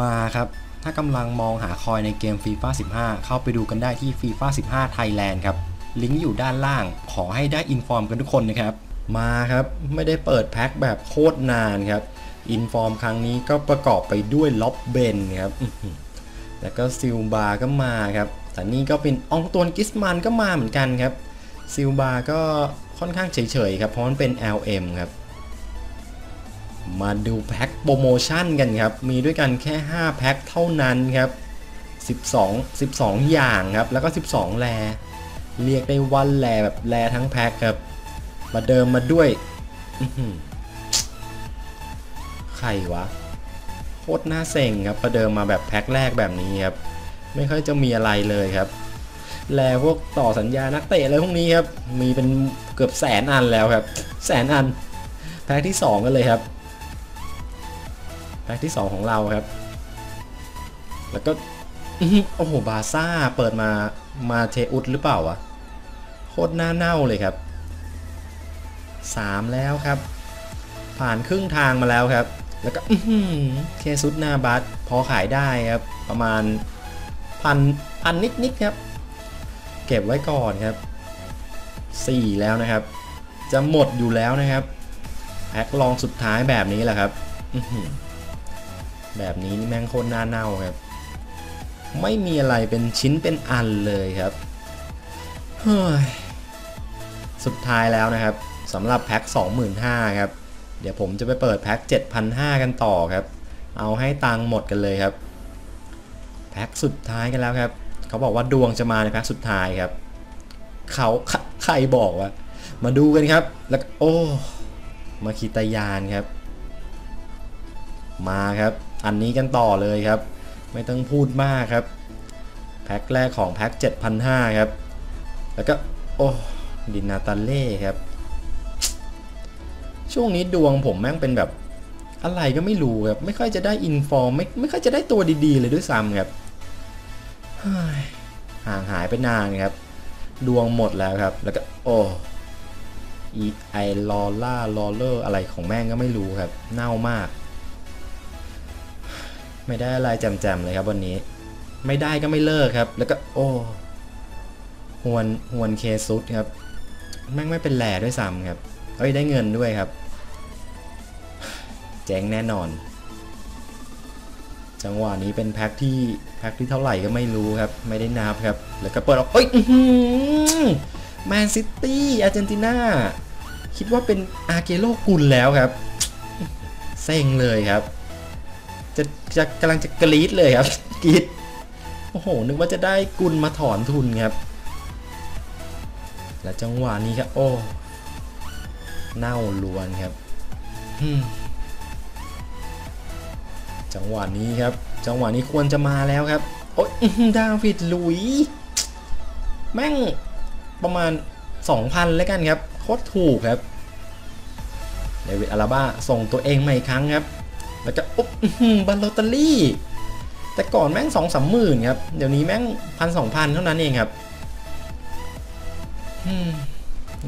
มาครับ ถ้ากำลังมองหาคอยในเกม FIFA 15 เข้าไปดูกันได้ที่ FIFA 15 Thailand ครับ ลิงก์อยู่ด้านล่าง ขอให้ได้อินฟอร์มกันทุกคนนะครับ มาครับ ไม่ได้เปิดแพ็คแบบโคตรนานครับ อินฟอร์มครั้งนี้ก็ประกอบไปด้วยล็อบเบนครับ แล้วก็ซิลบาก็มาครับ แต่นี่ก็เป็นอองตวนกิสมันก็มาเหมือนกันครับ ซิลบาก็ค่อนข้างเฉยๆครับ เพราะมันเป็น LM ครับ มาดูแพ็คโปรโมชั่นกันครับ มีด้วยกันแค่ 5 แพ็คเท่านั้นครับ 12 12 อย่างครับ แล้วก็ 12 แล เรียกได้วันแลแบบแลทั้งแพ็คครับ มาเดิมมาด้วยใครวะ โคตรน่าเซ็งครับ ประเดิมมาแบบแพ็คแรกแบบนี้ครับ ไม่ค่อยจะมีอะไรเลยครับ แลพวกต่อสัญญานักเตะอะไรพวกนี้ครับ มีเป็นเกือบแสนอันแล้วครับ แสนอัน แพ็คที่ 2 กันเลยครับ แพ็คที่ 2 ของเราครับ แล้วก็โอ้โหบาซ่าเปิดมามาเทอุสหรือเปล่าวะโคตรหน้าเน่าเลยครับ 3 แล้วครับ ผ่านครึ่งทางมาแล้วครับ แล้วก็เคซุดหน้าบัสพอขายได้ครับ ประมาณพันพันนิดนิดๆครับ เก็บไว้ก่อนครับ 4 แล้วนะครับ จะหมดอยู่แล้วนะครับแพ็คลองสุดท้ายแบบนี้แหละครับ อื แบบนี้นี่แม่งโคตรน่าเน่าครับ ไม่มีอะไรเป็นชิ้นเป็นอันเลยครับเฮ้ยสุดท้ายแล้วนะครับสำหรับแพ็ค25,000ครับ เดี๋ยวผมจะไปเปิดแพ็ค7,500 กันต่อครับ เอาให้ตังหมดกันเลยครับ แพ็คสุดท้ายกันแล้วครับ เขาบอกว่าดวงจะมาในแพ็คสุดท้ายครับ เขาใครบอกว่า มาดูกันครับ แล้วโอ้ มาคีตายานครับ มาครับ อันนี้กันต่อเลยครับ ไม่ต้องพูดมากครับ แพ็คแรกของแพ็ค7,500 ครับ แล้วก็ โอ้ดินาตาเล่ครับ ช่วงนี้ดวงผมแม่งเป็นแบบอะไรก็ไม่รู้ครับ ไม่ค่อยจะได้อินฟอร์มไม่ไม่ค่อยจะได้ตัวดีๆ เลยด้วยซ้ำครับห่างหายไปนานครับ ดวงหมดแล้วครับ แล้วก็ โอ้อีไอลอล่าลอเลอร์อะไรของแม่งก็ไม่รู้ครับ เน่ามาก ไม่ได้อะไรแจมๆเลยครับวันนี้ ไม่ได้ก็ไม่เลิกครับ แล้วก็โอ้ฮวนฮวนเคซุดครับแม่งไม่เป็นแหล่ด้วยซ้ำครับเอ้ยได้เงินด้วยครับเจ๊งแน่นอน จังหวะนี้เป็นแพ็คที่แพ็คที่เท่าไหร่ก็ไม่รู้ครับ ไม่ได้นับครับ แล้วก็เปิดออกเอ้ยแมนซิตี้อาร์เจนตินาคิดว่าเป็นอาเกโลกุลแล้วครับ เซ็งเลยครับ จะจะกำลังจะกรี๊ดเลยครับกรี๊ดโอ้โห นึกว่าจะได้กุลมาถอนทุนครับ และจังหวะนี้ครับ โอ้ เน่าล้วนครับอืมจังหวะนี้ครับ จังหวะนี้ควรจะมาแล้วครับ โอ้ยอื้อหือดาวิดหลุย แม่งประมาณ 2,000 แล้วกันครับ โคตรถูกครับเดวิดอาราบ้าส่งตัวเองมาอีกครั้งครับ แล้วก็อุ๊บอื้อหือบัลโลตารี่ แต่ก่อนแม่งสองสามหมื่นครับ เดี๋ยวนี้แม่งพันสองพันเท่านั้นเองครับ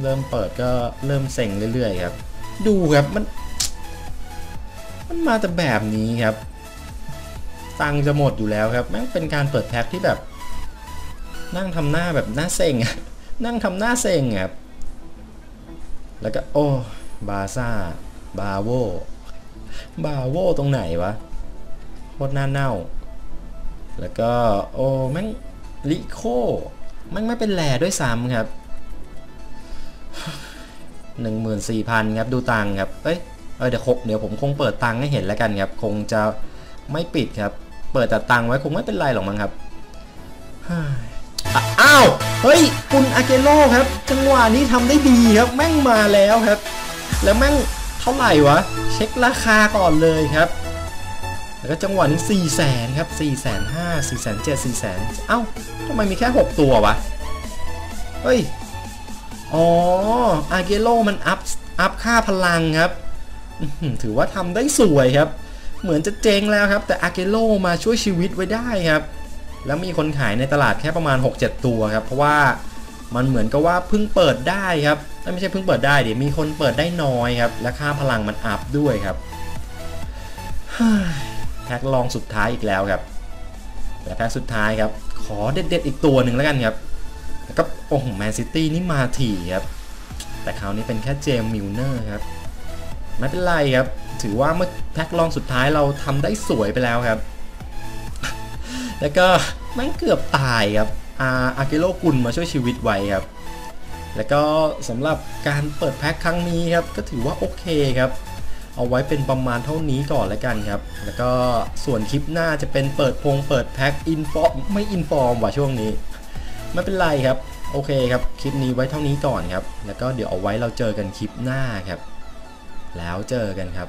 เริ่มเปิดก็เริ่มเซ็งเรื่อยๆครับ ดูครับมัน มันมาแต่แบบนี้ครับ ตังจะหมดอยู่แล้วครับ แม่งเป็นการเปิดแพ็คที่แบบ นั่งทำหน้าแบบหน้าเซ็งนั่งทำหน้าเซ็งครับ แล้วก็โอ้ บาซ่า บาโว บาโวตรงไหนวะโคตรน้าเน่า แล้วก็โอ้แม่งลิโคแม่งไม่เป็นแหล่ด้วยซ้ำครับหนึ่งหมื่นสี่พันครับดูตังครับ เอ้ยเออเดี๋ยวคเดี๋ยวผมคงเปิดตังให้เห็นแล้วกันครับ คงจะไม่ปิดครับ เปิดแต่ตังไว้คงไม่เป็นไรหรอกมั้งครับอ้าว เฮ้ย คุณอาเกโลครับ จังหวะนี้ทำได้ดีครับ แม่งมาแล้วครับ แล้วแม่ง ท่าไหร่วะ เช็คราคาก่อนเลยครับ แล้วก็จังหวะนี้4 0 0แสนครับ4 5 0 0 0 4 7 0 0 0 4 0 0 0เอ้าทำไมมีแค่ 6 ตัววะ เฮ้ย อ๋อ อาเกโลมันอัพ อัพค่าพลังครับ ถือว่าทำได้สวยครับ เหมือนจะเจ๊งแล้วครับ แต่อาเกโลมาช่วยชีวิตไว้ได้ครับ แล้วมีคนขายในตลาดแค่ประมาณ 6-7 ตัวครับ เพราะว่า มันเหมือนกับว่าเพิ่งเปิดได้ครับไม่ใช่เพิ่งเปิดได้ดิมีคนเปิดได้น้อยครับ และค่าพลังมันอัพด้วยครับแพ็คลองสุดท้ายอีกแล้วครับและแพ็คสุดท้ายครับ ขอเด็ดๆอีกตัวหนึ่งแล้วกันครับแล้วก็โอ้โหแมนซิตี้นี่มาถี่ครับ แต่คราวนี้เป็นแค่เจมส์มิลเนอร์ครับไม่เป็นไรครับ ถือว่าเมื่อแพ็คลองสุดท้ายเราทำได้สวยไปแล้วครับ แล้วก็แม่งเกือบตายครับ อาอากิโลกุลมาช่วยชีวิตไว้ครับ แล้วก็สำหรับการเปิดแพ็คครั้งนี้ครับก็ถือว่าโอเคครับ เอาไว้เป็นประมาณเท่านี้ก่อนแล้วกันครับ แล้วก็ส่วนคลิปหน้าจะเป็นเปิดพงเปิดแพ็คอินฟอร์มไม่อินฟอร์มว่ะช่วงนี้ ไม่เป็นไรครับ โอเคครับคลิปนี้ไว้เท่านี้ก่อนครับ แล้วก็เดี๋ยวเอาไว้เราเจอกันคลิปหน้าครับ แล้วเจอกันครับ